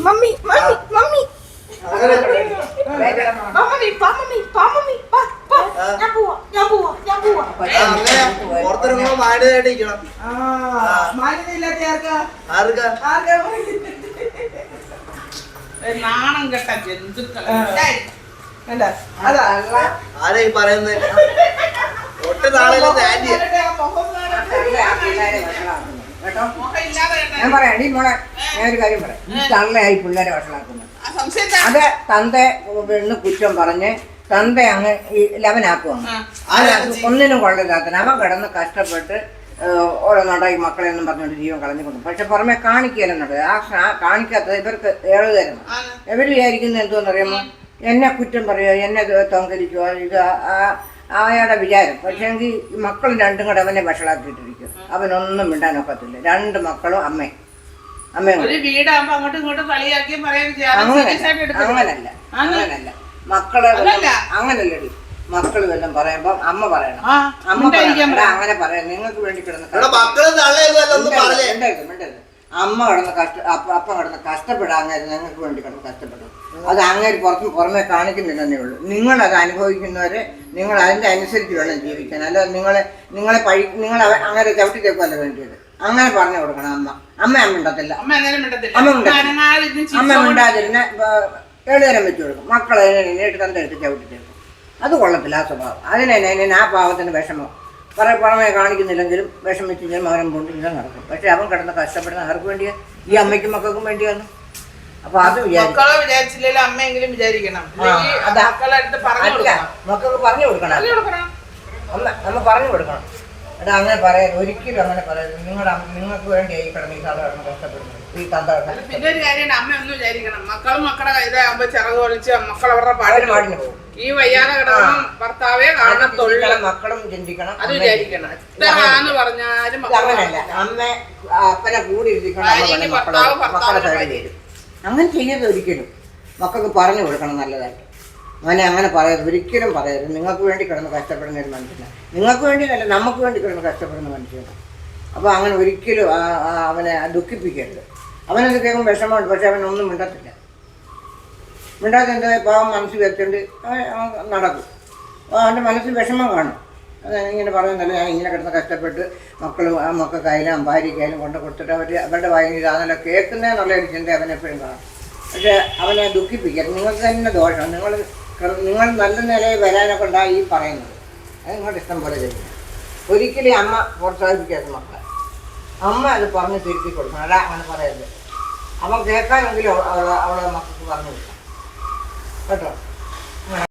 Mummy mummy mummy mummy വാ mummy പാ പാ ഞാൻ പോവാ ഞാൻ പോവാ ഞാൻ പോവാ ആ, അങ്ങനെ പുറത്തിറങ്ങുമ്പോ മാന്യമായിട്ട് ഇരിക്കണം ആ മാന്യതയില്ലാത്ത ആർക്കാ ആർക്കാ ആർക്കാ നാണം കെട്ട ജന്തുക്കൾ കണ്ട അതാ ആരാ ഈ പറയുന്നത് ഒട്ടും നാളെ കേട്ടോ? ഞാൻ പറയാം എടീ മോളെ ഞാൻ ഒരു കാര്യം പറയാം. ഈ തള്ളയായി പിള്ളേരെ വഷളാക്കുന്നത് സംശയം അത് തന്റെ പെണ്ണ് കുറ്റം പറഞ്ഞ് തന്റെ അങ്ങ് ഈ ലെവനാക്കുവാണ്. ആ. ഒന്നിനും കൊള്ളില്ലാത്തന് അവൻ കിടന്ന് കഷ്ടപ്പെട്ട് ഓരോ ഓരോന്നുണ്ടായി മക്കളെ എന്നും പറഞ്ഞുകൊണ്ട് ജീവൻ കളഞ്ഞു കൊടുക്കും പക്ഷെ പുറമെ കാണിക്കുകയല്ലെന്നുണ്ട് ആ കാണിക്കാത്തത് ഇവർക്ക് ഏഴ് ആണ്. ഇവർ വിചാരിക്കുന്നത് എന്തോന്നറിയാമോ? എന്നെ കുറ്റം പറയുക എന്നെ തോങ്കരിക്കുക ഇത് ആ- അയാളുടെ വിചാരം. പക്ഷേങ്കിൽ മക്കൾ രണ്ടും കൂടെ അവനെ വഷളാക്കിയിട്ടിരിക്കും. അവനൊന്നും മിണ്ടാനൊക്കത്തില്ല. രണ്ട് മക്കളും അമ്മയും അങ്ങനല്ല. അങ്ങനല്ല മക്കളെ. അങ്ങനല്ലടി. മക്കൾ വല്ലതും പറയുമ്പോ അമ്മ പറയണം. അമ്മ പറയണം. അങ്ങനെ പറയാം. നിങ്ങൾക്ക് വേണ്ടി കിടന്ന് അമ്മ കിടന്ന് കഷ്ട അപ്പ കിടന്ന് കഷ്ടപ്പെടാങ്ങാര് ഞങ്ങൾക്ക് വേണ്ടി കിടന്ന് കഷ്ടപ്പെടും അത് അങ്ങനെ പുറത്ത് പുറമെ കാണിക്കുന്നില്ലെന്നേ ഉള്ളൂ. നിങ്ങളത് അനുഭവിക്കുന്നവരെ നിങ്ങൾ അതിന്റെ അനുസരിച്ച് വേണം ജീവിക്കാൻ. അല്ല നിങ്ങളെ നിങ്ങളെ പഴി നിങ്ങൾ അങ്ങനെ ചവിട്ടി തേക്കുമല്ല വേണ്ടിയത്. അങ്ങനെ പറഞ്ഞു കൊടുക്കണം അമ്മ. അമ്മ അമ്മ ഉണ്ടത്തില്ല അമ്മ അമ്മ മിണ്ടാതിരുന്ന ഏഴുതരം വെച്ച് കൊടുക്കും. മക്കളെ നേരിട്ട് തന്നെടുത്ത് ചവിട്ടി തേക്കും. അത് കൊള്ളത്തില്ല ആ സ്വഭാവം. അതിനെ അതിനെ ആ പാവത്തിന് വിഷമം. കുറെ പുറമെ കാണിക്കുന്നില്ലെങ്കിലും വിഷമിച്ചെങ്കിലും കൊണ്ട് ഇങ്ങനെ നടക്കും. പക്ഷേ അവൻ കിടന്ന് കഷ്ടപ്പെടുന്ന ആർക്ക് വേണ്ടിയാ? ഈ അമ്മയ്ക്കും മക്കൾക്കും വേണ്ടിയാണ് അപ്പൊ അത് വിചാരിക്കും. മക്കളെ വിചാരിച്ചില്ലെങ്കിൽ അമ്മയെങ്കിലും വിചാരിക്കണം. അല്ല മക്കൾക്ക് പറഞ്ഞു കൊടുക്കണം. പറഞ്ഞു കൊടുക്കണം. അമ്മ പറഞ്ഞു കൊടുക്കണം. എടാ അങ്ങനെ പറയാൻ ഒരിക്കലും അങ്ങനെ പറയരുത് നിങ്ങളുടെ നിങ്ങൾക്ക് വേണ്ടി ഈ കിടന്ന് ഈ കിടന്ന് കഷ്ടപ്പെടുന്നത്. ഈ തന്ത പിന്നെ ഒരു കാര്യമാണ് അമ്മ ഒന്നും വിചാരിക്കണം. മക്കളും മക്കളുടെ കൈതാകുമ്പോ ചിറക് മക്കൾ അവരുടെ അവർ പാടിന് പാടിന് പോകും. ഈ വയ്യാതെ കിടക്കണം ഭർത്താവേ കാണത്തുള്ളൂ മക്കളും ചിന്തിക്കണം. അത് വിചാരിക്കണം. എത്രയാന്ന് പറഞ്ഞാലും അങ്ങനല്ല. അമ്മ അപ്പനെ കൂടി ഇരിക്കണം ഭർത്താവ്, സൈഡിൽ അങ്ങനെ ചെയ്യരുത് ഒരിക്കലും. മക്കൾക്ക് പറഞ്ഞു കൊടുക്കണം നല്ലതായിട്ട്. മോനെ അങ്ങനെ പറയരുത്. ഒരിക്കലും പറയരുത്. നിങ്ങൾക്ക് വേണ്ടി കിടന്ന് കഷ്ടപ്പെടുന്ന ഒരു മനുഷ്യനാണ് നിങ്ങൾക്ക് വേണ്ടിയല്ല നമുക്ക് വേണ്ടി കിടന്ന് കഷ്ടപ്പെടുന്ന മനുഷ്യനാണ് അപ്പോൾ അങ്ങനെ ഒരിക്കലും അവനെ ദുഃഖിപ്പിക്കരുത്. അവനത് കേൾക്കുമ്പോൾ വിഷമമുണ്ട്. പക്ഷെ അവനൊന്നും മിണ്ടത്തില്ല. മിണ്ടാതെ എന്റെ പാവം മനസ്സിൽ വെച്ചുകൊണ്ട് നടക്കും. അവന്റെ മനസ്സിൽ വിഷമം കാണും. അത് ഇങ്ങനെ പറയുന്നല്ലോ ഞാൻ ഇങ്ങനെ കിടന്ന് കഷ്ടപ്പെട്ട് മക്കൾ ആ മക്കൾക്കായാലും ഭാര്യയ്ക്കായാലും കൊണ്ട് കൊടുത്തിട്ട് അവർ അവരുടെ വായിൽ ഇതാണല്ലോ കേൾക്കുന്നതെന്നുള്ള ഒരു ചിന്ത അവനെപ്പോഴും കാണും. പക്ഷേ അവനെ ദുഃഖിപ്പിക്കരുത്. നിങ്ങൾക്ക് തന്നെ ദോഷം. നിങ്ങൾ നിങ്ങൾ നല്ല നിലയിൽ വരാനൊക്കെ ഉണ്ടായി ഈ പറയുന്നത്. അത് നിങ്ങളുടെ ഇഷ്ടം പോലെ ചെയ്യും ഒരിക്കലും അമ്മ പ്രോത്സാഹിപ്പിക്കരുത് മക്കളെ. അമ്മ അത് പറഞ്ഞ് തിരുത്തി കൊടുക്കണം. അല്ല അങ്ങനെ പറയരുത്. അവൻ കേൾക്കാനെങ്കിലും അവളെ അവളെ മക്കൾക്ക് പറഞ്ഞു കൊടുക്കണം. കേട്ടോ